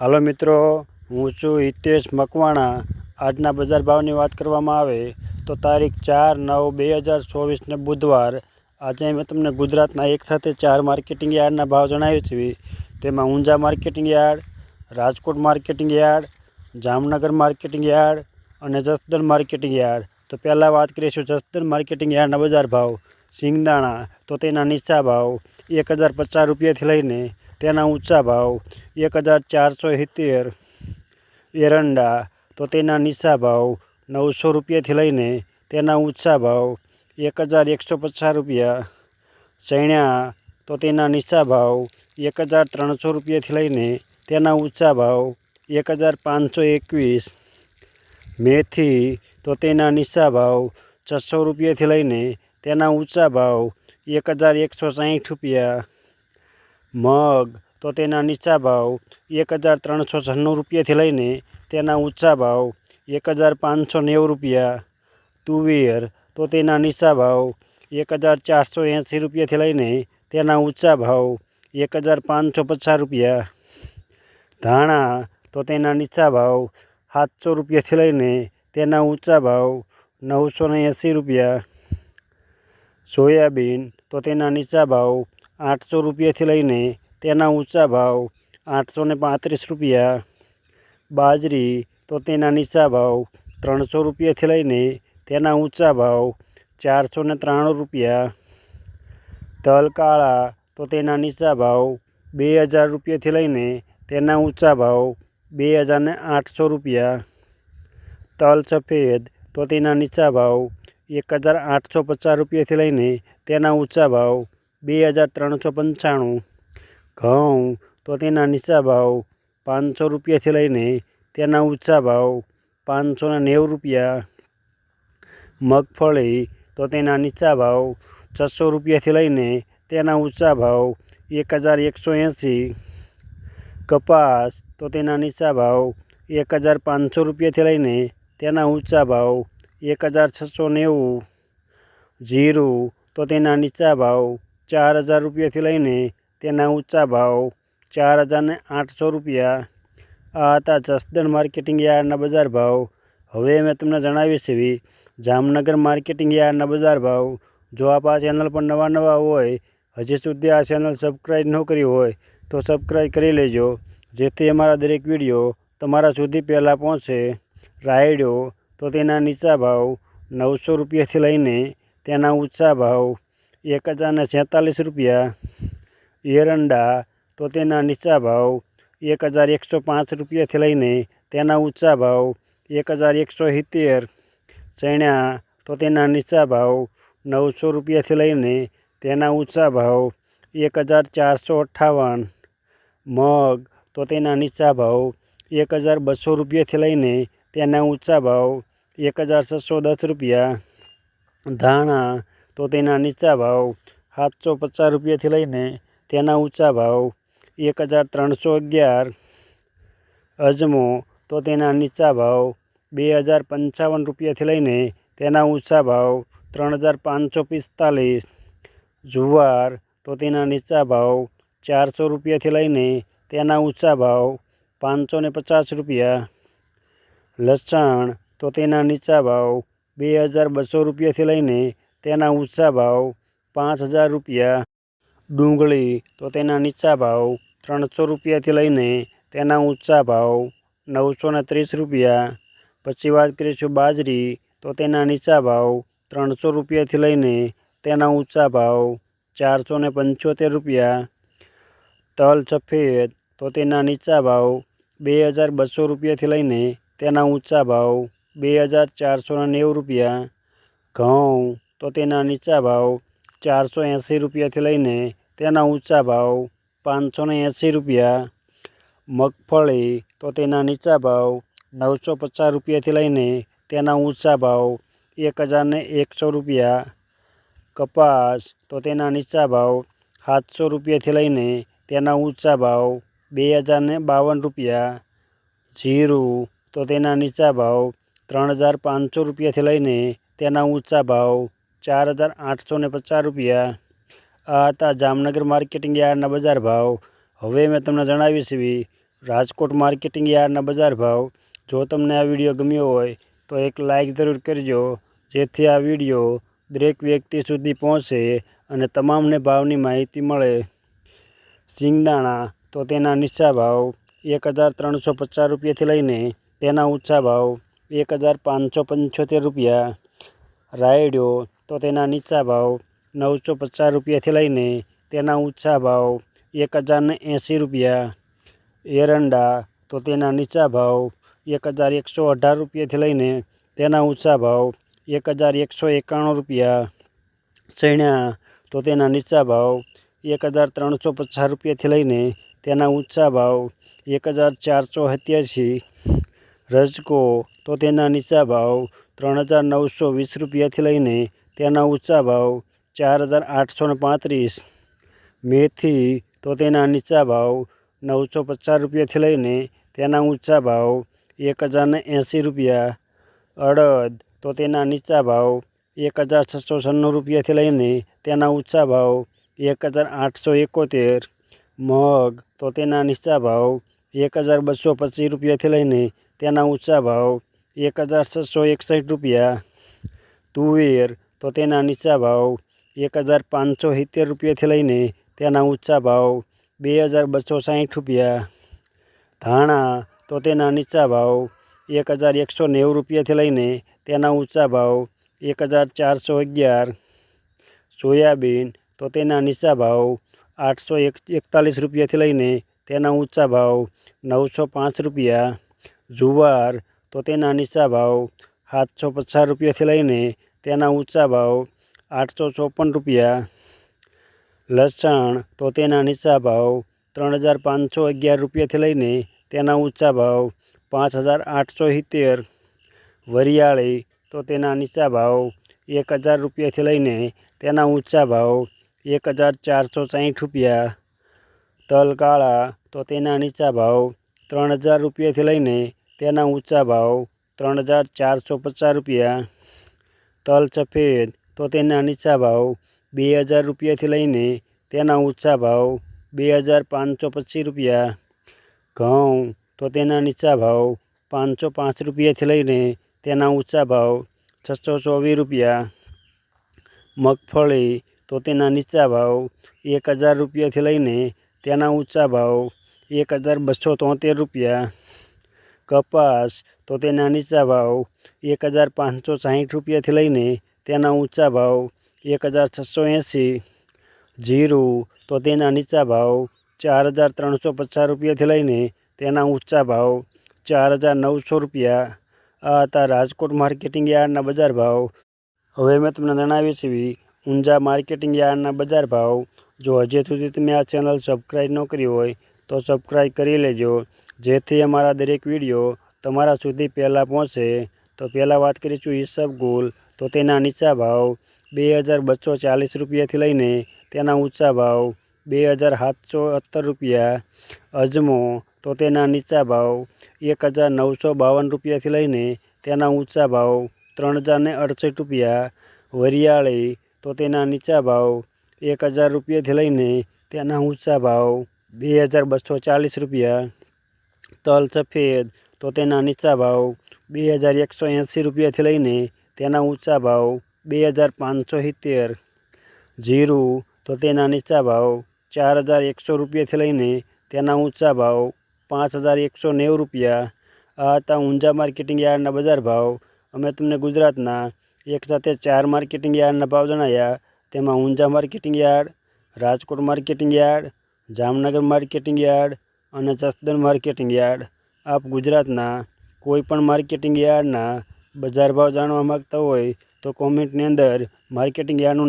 હાલો મિત્રો, હું છું હિતેશ મકવાણા. આજના બજાર ભાવની વાત કરવામાં આવે તો તારીખ ચાર નવ બે હજાર ચોવીસને બુધવાર. આજે મેં તમને ગુજરાતના એક સાથે ચાર માર્કેટિંગ યાર્ડના ભાવ જણાવી છે. તેમાં Unjha marketing yard, Rajkot marketing yard, Jamnagar marketing yard અને જસદણ માર્કેટિંગ યાર્ડ. તો પહેલાં વાત કરીશું જસદણ માર્કેટિંગ યાર્ડના બજાર ભાવ. સિંગદાણા તો તેના નીચા ભાવ એક હજાર પચાસ રૂપિયાથી લઈને તેના ઊંચા ભાવ એક હજાર ચારસો સિત્તેર એરંડા તો તેના નીચા ભાવ નવસો રૂપિયાથી લઈને તેના ઊંચા ભાવ એક હજાર એકસો પચાસ રૂપિયા ચણ્યા તો તેના નીચા ભાવ એક હજાર ત્રણસો રૂપિયાથી લઈને તેના ઊંચા ભાવ એક હજાર પાંચસો એકવીસ મેથી તો તેના નીચા ભાવ છસો રૂપિયાથી લઈને તેના ઊંચા ભાવ એક હજાર એકસો સાહીઠ રૂપિયા મગ, તો તેના નીચા ભાવ એક હજાર ત્રણસો છન્નું રૂપિયાથી લઈને તેના ઊંચા ભાવ એક હજાર પાંચસો નેવું રૂપિયા. તુવેર, તો તેના નીચા ભાવ એક હજાર ચારસો એંસી રૂપિયાથી લઈને તેના ઊંચા ભાવ એક હજાર પાંચસો પચાસ રૂપિયા. ધાણા, તો તેના નીચા ભાવ સાતસો રૂપિયાથી લઈને તેના ઊંચા ભાવ નવસો ને એંસી રૂપિયા. સોયાબીન, તો તેના નીચા ભાવ આઠસો રૂપિયાથી લઈને તેના ઊંચા ભાવ આઠસો ને પાંત્રીસ રૂપિયા. બાજરી તો તેના નીચા ભાવ ત્રણસો રૂપિયાથી લઈને તેના ઊંચા ભાવ ચારસો ને ત્રાણું રૂપિયા. તલ કાળા તો તેના નીચા ભાવ બે હજાર રૂપિયાથી લઈને તેના ઊંચા ભાવ બે હજાર ને આઠસો રૂપિયા. તલ સફેદ તો તેના નીચા ભાવ એક હજાર આઠસો પચાસ રૂપિયાથી લઈને તેના ઊંચા ભાવ બે હજાર ત્રણસો પંચાણું. ઘઉં તો તેના નીચા ભાવ પાંચસો રૂપિયાથી લઈને તેના ઊંચા ભાવ પાંચસો નેવું રૂપિયા. મગફળી તો તેના નીચા ભાવ છસો રૂપિયાથી લઈને તેના ઊંચા ભાવ એક હજાર એકસો એંસી કપાસ તો તેના નીચા ભાવ એક હજાર પાંચસો રૂપિયાથી લઈને તેના ઊંચા ભાવ એક હજાર છસો નેવું. જીરું તો તેના નીચા ભાવ ચાર હજાર રૂપિયાથી લઈને તેના ઊંચા ભાવ ચાર હજારને આઠસો રૂપિયા. આ હતા જસદણ માર્કેટિંગ યાર્ડના બજાર ભાવ. હવે મેં તમને જણાવી છે એવી જામનગર માર્કેટિંગ યાર્ડના બજાર ભાવ. જો આપ આ ચેનલ પર નવા નવા હોય, હજી સુધી આ ચેનલ સબસ્ક્રાઈબ ન કરી હોય, તો સબસ્ક્રાઈબ કરી લેજો. જેથી અમારા દરેક વીડિયો તમારા સુધી પહેલાં પહોંચે. રાયડો તો તેના નીચા ભાવ નવસો રૂપિયાથી લઈને તેના ઊંચા ભાવ એક હજાર ને છેતાલીસ રૂપિયા એરંડા તો તેના નીચા ભાવ એક હજાર એકસો પાંચ રૂપિયાથી લઈને તેના ઊંચા ભાવ એક હજાર એકસો સિત્તેર ચણ્યા તો તેના નીચા ભાવ નવસો રૂપિયાથી લઈને તેના ઊંચા ભાવ એક હજાર ચારસો અઠ્ઠાવન મગ તો તેના નીચા ભાવ એક હજાર બસો રૂપિયાથી લઈને તેના ઊંચા ભાવ એક હજાર છસો દસ રૂપિયા ધાણા તો તેના નીચા ભાવ સાતસો પચાસ રૂપિયાથી લઈને તેના ઊંચા ભાવ એક હજાર ત્રણસો અગિયાર અજમો, તો તેના નીચા ભાવ બે હજાર પંચાવન રૂપિયાથી લઈને તેના ઊંચા ભાવ ત્રણ હજાર પાંચસો પિસ્તાલીસ. જુવાર, તો તેના નીચા ભાવ ચારસો રૂપિયાથી લઈને તેના ઊંચા ભાવ પાંચસો ને પચાસ રૂપિયા. લસણ, તો તેના નીચા ભાવ બે હજાર બસો રૂપિયાથી લઈને તેના ઊંચા ભાવ પાંચ હજાર રૂપિયા. ડુંગળી તો તેના નીચા ભાવ ત્રણસો રૂપિયાથી લઈને તેના ઊંચા ભાવ નવસો ને ત્રીસ રૂપિયા. પછી વાત કરીશું બાજરી તો તેના નીચા ભાવ ત્રણસો રૂપિયાથી લઈને તેના ઊંચા ભાવ ચારસો ને પંચોતેર રૂપિયા. તલ સફેદ તો તેના નીચા ભાવ બે હજાર બસો રૂપિયાથી લઈને તેના ઊંચા ભાવ બે હજાર ચારસો નેવું રૂપિયા. ઘઉં તો તેના નીચા ભાવ ચારસો એંસી રૂપિયાથી લઈને તેના ઊંચા ભાવ પાંચસો ને એંસી રૂપિયા મગફળી તો તેના નીચા ભાવ નવસો પચાસ રૂપિયાથી લઈને તેના ઊંચા ભાવ એક હજાર ને એકસો રૂપિયા કપાસ તો તેના નીચા ભાવ સાતસો રૂપિયાથી લઈને તેના ઊંચા ભાવ બે હજાર ને બાવન રૂપિયા જીરું તો તેના નીચા ભાવ ત્રણ હજાર પાંચસો રૂપિયાથી લઈને તેના ઊંચા ભાવ ચાર હજાર આઠસો ને પચાસ રૂપિયા. આ હતા જામનગર માર્કેટિંગ યાર્ડના બજાર ભાવ. હવે મેં તમને જણાવી છે રાજકોટ માર્કેટિંગ યાર્ડના બજાર ભાવ. જો તમને આ વીડિયો ગમ્યો હોય, તો એક લાઇક જરૂર કરજો, જેથી આ વીડિયો દરેક વ્યક્તિ સુધી પહોંચે અને તમામને ભાવની માહિતી મળે. સિંગદાણા, તો તેના નીચા ભાવ એક હજાર ત્રણસો પચાસ રૂપિયાથી લઈને તેના ઊંચા ભાવ એક હજાર પાંચસો પંચોતેર રૂપિયા. રાયડો તો તેના નીચા ભાવ નવસો પચાસ રૂપિયાથી લઈને તેના ઊંચા ભાવ એક હજાર ને એંસી રૂપિયા એરંડા તો તેના નીચા ભાવ એક હજાર એકસો અઢાર રૂપિયાથી લઈને તેના ઊંચા ભાવ એક હજાર એકસો એકાણું રૂપિયા ચણા તો તેના નીચા ભાવ એક હજાર ત્રણસો પચાસ રૂપિયાથી લઈને તેના ઊંચા ભાવ એક હજાર ચારસો સત્યાસી રજકો તો તેના નીચા ભાવ ત્રણ હજાર નવસો વીસ રૂપિયાથી લઈને તેના ઊંચા ભાવ ચાર હજાર આઠસો ને પાંત્રીસ મેથી તો તેના નીચા ભાવ નવસો પચાસ રૂપિયાથી લઈને તેના ઊંચા ભાવ એક હજાર ને એંસી રૂપિયા અડદ તો તેના નીચા ભાવ એક હજાર છસો છન્નું રૂપિયાથી લઈને તેના ઊંચા ભાવ એક હજાર આઠસો એકોતેર મગ તો તેના નીચા ભાવ એક હજાર બસો પચીસ રૂપિયાથી લઈને તેના ઊંચા ભાવ એક હજાર છસો એકસઠ રૂપિયા તુવેર તો તેના નીચા ભાવ એક હજાર પાંચસો સિત્તેર રૂપિયાથી લઈને તેના ઊંચા ભાવ બે હજાર બસો સાઠ રૂપિયા ધાણા તો તેના નીચા ભાવ એક હજાર એકસો નેવું રૂપિયાથી લઈને તેના ઊંચા ભાવ એક હજાર ચારસો અગિયાર સોયાબીન તો તેના નીચા ભાવ આઠસો એક એકતાલીસ રૂપિયાથી લઈને તેના ઊંચા ભાવ નવસો પાંચ રૂપિયા જુવાર તો તેના નીચા ભાવ સાતસો પચાસ રૂપિયાથી લઈને તેના ઊંચા ભાવ આઠસો ચોપન રૂપિયા લસણ તો તેના નીચા ભાવ ત્રણ હજાર પાંચસો અગિયાર રૂપિયાથી લઈને તેના ઊંચા ભાવ પાંચ હજાર આઠસો સિત્તેર વરિયાળી તો તેના નીચા ભાવ એક હજાર રૂપિયાથી લઈને તેના ઊંચા ભાવ એક હજાર ચારસો સાઠ રૂપિયા તલ કાળા તો તેના નીચા ભાવ ત્રણ હજાર રૂપિયાથી લઈને તેના ઊંચા ભાવ ત્રણ હજાર ચારસો પચાસ રૂપિયા તલ સફેદ તો તેના નીચા ભાવ બે હજાર રૂપિયાથી લઈને તેના ઊંચા ભાવ બે હજાર પાંચસો પચીસ રૂપિયા. ઘઉં, તો તેના નીચા ભાવ પાંચસો પાંચ રૂપિયાથી લઈને તેના ઊંચા ભાવ છસો ચોવીસ રૂપિયા. મગફળી, તો તેના નીચા ભાવ એક હજાર રૂપિયાથી લઈને તેના ઊંચા ભાવ એક હજાર બસો તોતેર રૂપિયા. કપાસ, તો તેના નીચા ભાવ એક હજાર પાંચસો સાહીઠ રૂપિયાથી લઈને તેના ઊંચા ભાવ એક હજાર છસો એંસી, જીરું તો તેના નીચા ભાવ ચાર હજાર ત્રણસો પચાસ રૂપિયાથી લઈને તેના ઊંચા ભાવ ચાર હજાર નવસો રૂપિયા. આ હતા રાજકોટ માર્કેટિંગ યાર્ડના બજાર ભાવ. હવે મેં તમને જણાવી છીએ ઊંઝા માર્કેટિંગ યાર્ડના બજાર ભાવ. જો હજી સુધી તમે આ ચેનલ સબસ્ક્રાઈબ ન કરી હોય, તો સબસ્ક્રાઈબ કરી લેજો. જેથી અમારા દરેક વીડિયો તમારા સુધી પહેલાં પહોંચે. તો પહેલાં વાત કરીશું ઈસબગુલ તો તેના નીચા ભાવ બે હજાર બસો ચાલીસ રૂપિયાથી લઈને તેના ઊંચા ભાવ બે હજાર સાતસો સત્તર રૂપિયા અજમો તો તેના નીચા ભાવ એક હજાર નવસો બાવન રૂપિયાથી લઈને તેના ઊંચા ભાવ ત્રણ હજાર ને અડસઠ રૂપિયા વરિયાળી તો તેના નીચા ભાવ એક હજાર રૂપિયાથી લઈને તેના ઊંચા ભાવ બે હજાર બસો ચાલીસ રૂપિયા તલ સફેદ તો તેના નીચા ભાવ બે હજાર એકસો એંસી રૂપિયાથી લઈને તેના ઊંચા ભાવ બે હજાર પાંચસો સિત્તેર. જીરું તો તેના નીચા ભાવ ચાર હજાર એકસો રૂપિયાથી લઈને તેના ઊંચા ભાવ પાંચ હજાર એકસો નેવું રૂપિયા. આ હતા ઊંઝા માર્કેટિંગ યાર્ડના બજાર ભાવ. અમે તમને ગુજરાતના એક સાથે ચાર માર્કેટિંગ યાર્ડના ભાવ જણાવ્યા તેમાં Unjha marketing yard, Rajkot marketing yard, Jamnagar marketing yard અને જસદણ માર્કેટિંગ યાર્ડ. આપ ગુજરાતના કોઈ પણ માર્કેટિંગ યાર્ડના બજાર ભાવ જાણવા માગતા હોય તો કોમેન્ટની અંદર માર્કેટિંગ યાર્ડનું